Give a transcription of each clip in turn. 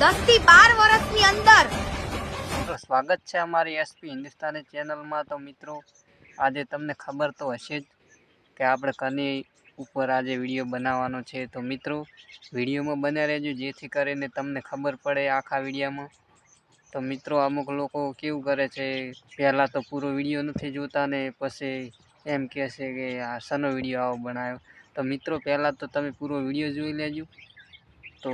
દસથી બાર વર્ષની અંદર સ્વાગત છે અમારી એસપી હિન્દુસ્તાની ચેનલમાં. તો મિત્રો, આજે તમને ખબર તો હશે જ કે આપણે કની ઉપર આજે વીડિયો બનાવવાનો છે. તો મિત્રો, વિડીયોમાં બન્યા રહેજો, જેથી કરીને તમને ખબર પડે આખા વિડીયામાં. તો મિત્રો, અમુક લોકો કેવું કરે છે, પહેલાં તો પૂરો વીડિયો નથી જોતા ને પછી એમ કહે છે કે આ સનો વીડિયો આવો બનાવ્યો. તો મિત્રો, પહેલાં તો તમે પૂરો વીડિયો જોઈ લેજો. તો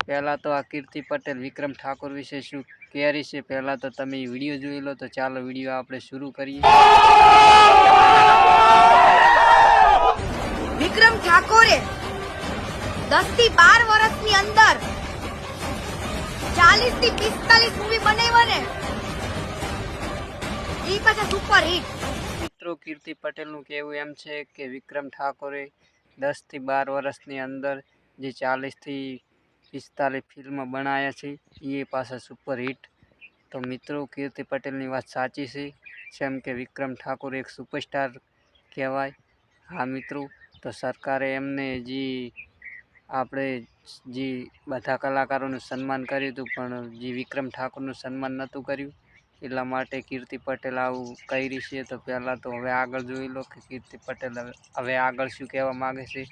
પહેલાં તો આ કીર્તિ પટેલ વિક્રમ ઠાકોર વિશે શું કેરી છે? પહેલાં તો તમે વીડિયો જોઈ લો તો ચાલો વીડિયો આપણે શરૂ કરીએ. વિક્રમ ઠાકોરે દસથી બાર વર્ષની અંદર ચાલીસથી પિસ્તાલીસ મૂવી બનાવ્યા ને ઈ પાછા સુપર હિટ મિત્રો કીર્તિ પટેલનું કહેવું એમ છે કે વિક્રમ ઠાકોરે દસથી બાર વર્ષની અંદર જે ચાલીસથી પિસ્તાલીસ ફિલ્મ બનાવ્યા છે એ પાછા સુપરહિટ તો મિત્રો, કીર્તિ પટેલની વાત સાચી છે. જેમ કે વિક્રમ ઠાકોર એક સુપરસ્ટાર કહેવાય. હા, મિત્રો, તો સરકારે એમને જે આપણે જે બધા કલાકારોનું સન્માન કર્યું હતું, પણ જે વિક્રમ ઠાકોરનું સન્માન નહોતું કર્યું, એટલા માટે કીર્તિ પટેલ આવું કરી છે. તો પહેલાં તો હવે આગળ જોઈ લો કે કીર્તિ પટેલ હવે આગળ શું કહેવા માગે છે.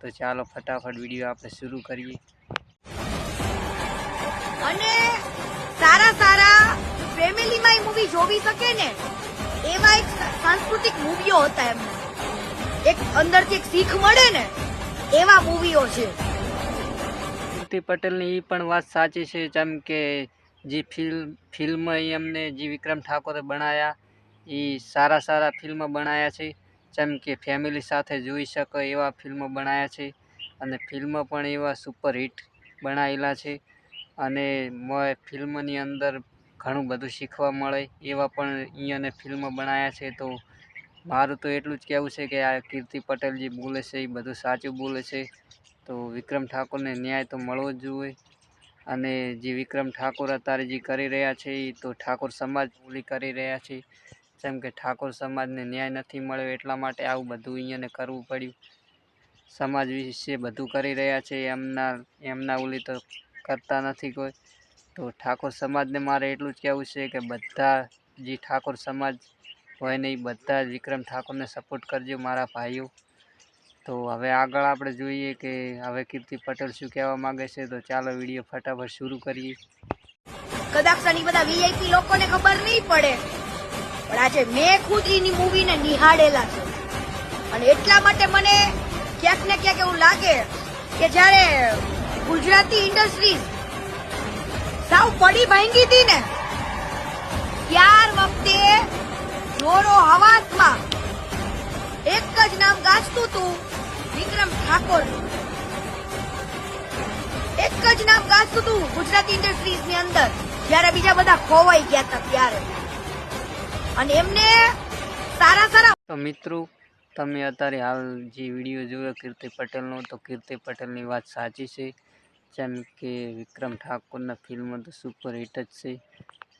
તો ચાલો ફટાફટ વીડિયો આપણે શરૂ કરીએ. અને સારા સારા ફેમિલીમાં મૂવી જોવી શકે ને એવા એક સાંસ્કૃતિક મૂવીઓ હતા એમને. એક અંદરથી એક શીખ મળે ને એવા મૂવીઓ છે. કીર્તિ પટેલની એ પણ વાત સાચી છે જેમ કે જે ફિલ્મ ફિલ્મ એમને જે વિક્રમ ઠાકોરે બનાવ્યા એ સારા સારા ફિલ્મ બનાવ્યા છે. જેમ કે ફેમિલી સાથે જોઈ શકો એવા ફિલ્મો બનાવ્યા છે અને ફિલ્મ પણ એવા સુપરહિટ બનાવેલા છે અને ફિલ્મની અંદર ઘણું બધું શીખવા મળે એવા પણ અહીંયાને ફિલ્મ બનાવ્યા છે. તો મારું તો એટલું જ કહેવું છે કે આ કીર્તિ પટેલ જે બોલે છે, એ બધું સાચું બોલે છે. તો વિક્રમ ઠાકોરને ન્યાય તો મળવો જ જોઈએ અને જે વિક્રમ ઠાકોર અત્યારે જે કરી રહ્યા છે એ તો ઠાકોર સમાજ બોલી કરી રહ્યા છે. જેમ કે ઠાકોર સમાજને ન્યાય નથી મળ્યો એટલા માટે આવું બધું અહીંયાને કરવું પડ્યું. સમાજ વિશે બધું કરી રહ્યા છે, એમના એમના ઓલી તો કરતા નથી કોઈ. તો ઠાકોર સમાજને મારે એટલું જ કહેવું છે કે બધા જે ઠાકોર સમાજ હોય ને એ બધા જ વિક્રમ ઠાકોરને સપોર્ટ કરજો મારા ભાઈઓ. તો હવે આગળ આપણે જોઈએ કે હવે કીર્તિ પટેલ શું કહેવા માંગે છે, તો ચાલો વીડિયો ફટાફટ શરૂ કરીએ. કદાચ બધા વીઆઈપી લોકોને ખબર નહીં પડે. પણ આજે મેં ખુદ એની મૂવીને નિહાળેલા છે. અને એટલા માટે મને ક્યાંક ને ક્યાંક એવું લાગે કે જ્યારે ગુજરાતી ઇન્ડસ્ટ્રીઝ સાવ પડી ભાંગી હતી ને, ત્યાર વખતે જોરો હવાસમાં એક જ નામ ગાજતું હતું, વિક્રમ ઠાકોર. એક જ નામ ગાજતું હતું ગુજરાતી ઇન્ડસ્ટ્રીઝની અંદર, જ્યારે બીજા બધા ખોવાઈ ગયા હતા ત્યારે. અને એમને સારા સારા તો મિત્રો, તમે અત્યારે હાલ જે વીડિયો જોયો કીર્તિ પટેલનો, તો કીર્તિ પટેલની વાત સાચી છે. જેમ કે વિક્રમ ઠાકોરના ફિલ્મ તો સુપર હિટ જ છે.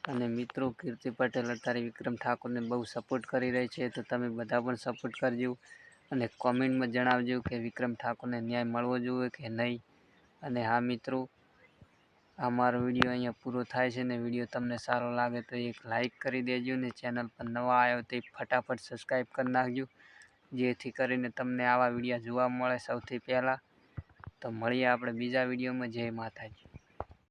અને મિત્રો, કીર્તિ પટેલ અત્યારે વિક્રમ ઠાકોરને બહુ સપોર્ટ કરી રહી છે, તો તમે બધા પણ સપોર્ટ કરજો. અને કોમેન્ટમાં જણાવજો કે વિક્રમ ઠાકોરને ન્યાય મળવો જોઈએ કે નહીં. અને હા મિત્રો આ મારો વીડિયો અહીંયા પૂરો થાય છે ને વીડિયો તમને સારો લાગે તો એક લાઈક કરી દેજો ને ચેનલ પર નવા આવ્યો તો ફટાફટ સબસ્ક્રાઈબ કરી નાખજો. જેથી કરીને તમને આવા વીડિયો જોવા મળે સૌથી પહેલાં. તો મળીએ આપણે બીજા વિડીયોમાં. જય માતાજી.